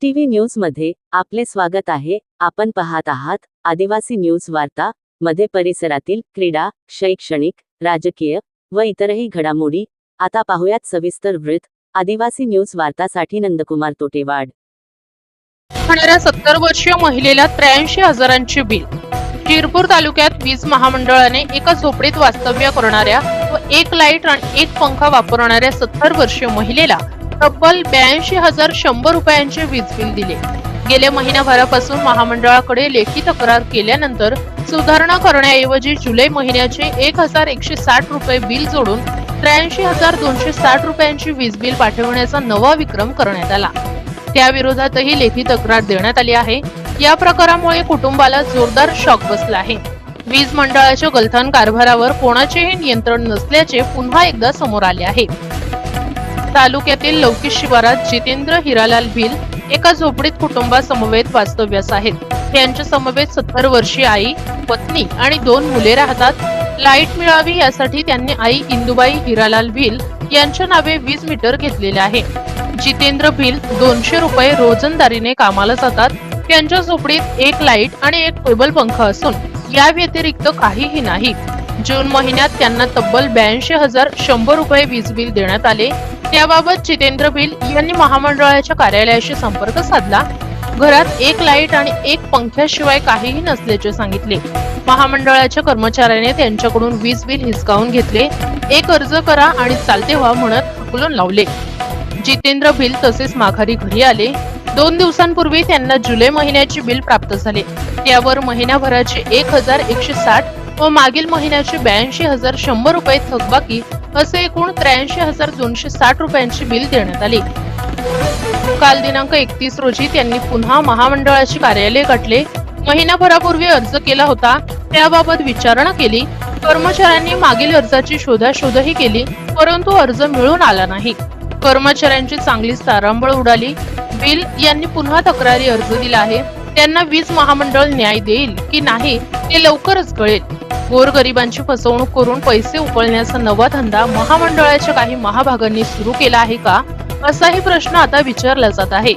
TV न्यूजमध्ये आपले स्वागत आहे. आपण पाहत आहात आदिवासी न्यूज वार्ता मध्ये परिसरातील क्रीडा शैक्षणिक राजकीय व इतरही घडामोडी. आता पाहुयात सविस्तर वृत्त. आदिवासी न्यूज वार्तासाठी नंदकुमार तोटेवाड. होणाऱ्या सत्तर वर्षीय महिलेला त्र्याऐंशी हजारांची बिल. शिरपूर तालुक्यात वीज महामंडळाने एका झोपडीत वास्तव्य करणाऱ्या व एक लाइट आणि एक पंखा वापरणाऱ्या सत्तर वर्षीय महिलेला तब्बल ब्याऐंशी हजार शंभर रुपयांचे वीज बिल दिले. गेल्या महिन्याभरापासून महामंडळाकडे लेखी तक्रार केल्यानंतर सुधारणा करण्याऐवजी जुलै महिन्याचे एक हजार एकशे साठ रुपये बिल जोडून त्र्याऐंशी हजार दोनशे साठ रुपयांची वीज बिल पाठवण्याचा नवा विक्रम करण्यात आला. त्याविरोधातही लेखी तक्रार देण्यात आली आहे. या प्रकारामुळे कुटुंबाला जोरदार शॉक बसला आहे. वीज मंडळाच्या गलथान कारभारावर कोणाचेही नियंत्रण नसल्याचे पुन्हा एकदा समोर आले आहे. तालुक्यातील लौकी शिवारात जितेंद्र हिरालाल भिल एका झोपडीत कुटुंबासमवेत वास्तव्यास आहेत. त्यांच्या समवेत सत्तर वर्षीय आई पत्नी आणि दोन मुले राहतात. लाइट मिळावी यासाठी त्यांनी आई इंदुबाई हिरालाल भिल यांच्या नावे वीज मीटर घेतलेले आहे. जितेंद्र भिल दोनशे रुपये रोजंदारीने कामाला जातात. त्यांच्या झोपडीत एक लाइट आणि एक टेबल पंख असून या व्यतिरिक्त काहीही नाही. जून महिन्यात त्यांना तब्बल ब्याऐंशी हजार शंभर रुपये वीज बिल देण्यात आले. त्याबाबत जितेंद्र बिल यांनी महामंडळाच्या कार्यालयाशी संपर्क साधला. घरात एक लाइट आणि एक पंख्याशिवाय काहीही नसल्याचे सांगितले. महामंडळाच्या कर्मचाऱ्याने त्यांच्याकडून वीज बिल हिसकावून घेतले. एक अर्ज करा आणि चालते व्हा म्हणत हकलून लावले. जितेंद्र बिल तसेच माघारी घरी आले. दोन दिवसांपूर्वी त्यांना जुलै महिन्याचे बिल प्राप्त झाले. त्यावर महिन्याभराचे एक हजार एकशे साठ व मागील महिन्याचे ब्याऐंशी हजार शंभर रुपये थकबाकी असे एकूण त्र्याऐंशी हजार दोनशे साठ रुपयांची बिल देण्यात आली. काल दिनांक एकतीस रोजी त्यांनी पुन्हा महामंडळाचे कार्यालय गाठले. महिनाभरापूर्वी अर्ज केला होता. त्याबाबत विचारणा केली. कर्मचाऱ्यांनी मागील अर्जाची शोधाशोधही केली परंतु अर्ज मिळून आला नाही. कर्मचाऱ्यांची चांगलीच तारांबळ उडाली. बिल यांनी पुन्हा तक्रारी अर्ज दिला आहे. त्यांना वीज महामंडळ न्याय देईल की नाही ते लवकरच कळेल. गोरगरिबांची फसवणूक करून पैसे उकळण्याचा नवा धंदा महामंडळाच्या काही महाभागांनी सुरू केला आहे का? असाही प्रश्न आता विचारला जात आहे.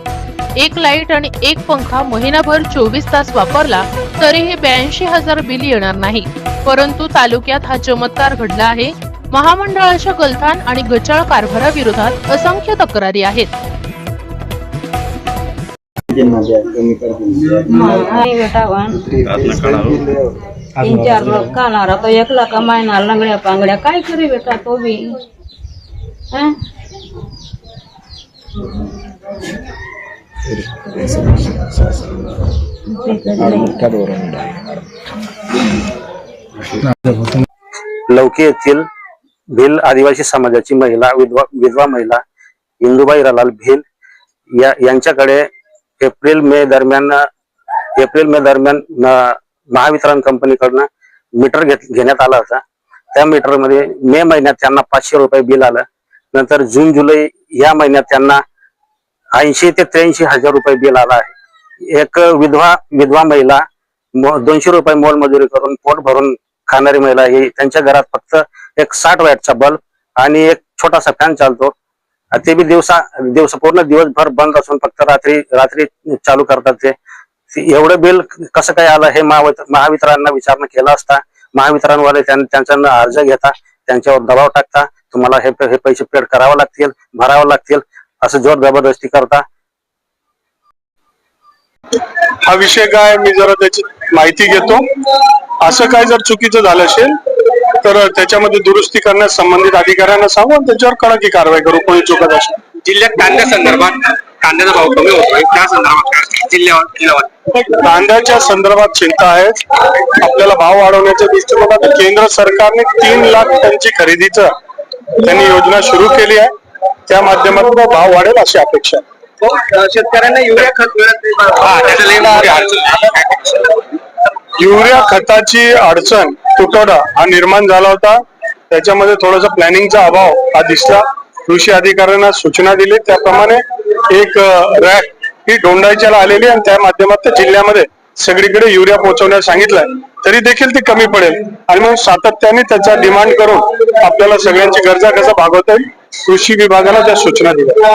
एक लाइट आणि एक पंखा महिनाभर चोवीस तास वापरला तरीही ब्याऐंशी हजार बिल येणार नाही. परंतु तालुक्यात हा चमत्कार घडला आहे. महामंडळाच्या गलथान आणि गचाळ कारभाराविरोधात असंख्य तक्रारी आहेत. तीन चार लोग खाना तो एकला कमायणार लंगड्या पांगड्या काय करी बेटा तो बी लौकी येथील भिल आदिवासी समाजाची महिला विधवा विधवा महिला इंदुबाई रलाल भिल या यांच्याकडे एप्रिल मे दरम्यान एप्रिल मे दरम्यान महावितरण कंपनीकडनं मीटर घेत घेण्यात आला होता. त्या मीटरमध्ये मे महिन्यात त्यांना पाचशे रुपये बिल आलं. नंतर जून जुलै या महिन्यात त्यांना ऐंशी ते त्र्याऐंशी हजार रुपये बिल आला आहे. एक विधवा विधवा महिला मो- दोनशे रुपये मोलमजुरी करून पोट भरून खाणारी महिला ही त्यांच्या घरात फक्त एक साठ वॅटचा बल्ब आणि एक छोटासा फॅन चालतो. ते बी दिवसा दिवस पूर्ण दिवसभर बंद असून फक्त रात्री रात्री चालू करतात ते. एवढं बिल कसं काय आलं हे महावितरांना विचारणा केला असता महावितरणवाले त्यां- अर्ज घेता त्यांच्यावर दबाव टाकता तुम्हाला हे हे पैसे पेड करावे लागतील भरावे लागतील असं जोर जबरदस्ती करता. हा विषय काय मी जरा त्याची माहिती घेतो. असं काय जर चुकीचं झालं असेल तर त्याच्यामध्ये दुरुस्ती करण्यास संबंधित अधिकाऱ्यांना सांगू आणि त्याच्यावर कडकी कारवाई करू. कोणी चुकत असेल. जिल्ह्यात कांद्या संदर्भात कांद्याचा भाव कमी होतोय. त्या संदर्भात? जिल्ह्यावर जिल्ह्यावर. कांद्याच्या संदर्भात चिंता आहे. आपल्याला भाव वाढवण्याच्या दृष्टिकोनात केंद्र सरकारने तीन लाख टनची खरेदीचं त्यांनी योजना सुरू केली आहे. त्या माध्यमातून भाव वाढेल अशी अपेक्षा आहे. शेतकऱ्यांना युरिया खत मिळत नाही. युरिया खताची अडचण तुटवडा हा निर्माण झाला होता. त्याच्यामध्ये थोडासा प्लॅनिंगचा अभाव हा दिसला. कृषी अधिकाऱ्यांना सूचना दिली. त्याप्रमाणे एक रॅक ही डोंडायच्याला आलेली आणि त्या माध्यमात जिल्ह्यामध्ये सगळीकडे युरिया पोहोचवण्यास सांगितलंय तरी देखील ती कमी पडेल. आणि मग सातत्याने त्याचा डिमांड करून आपल्याला सगळ्यांची गरजा कसा भागवता येईल कृषी विभागाला त्या सूचना दिल्या.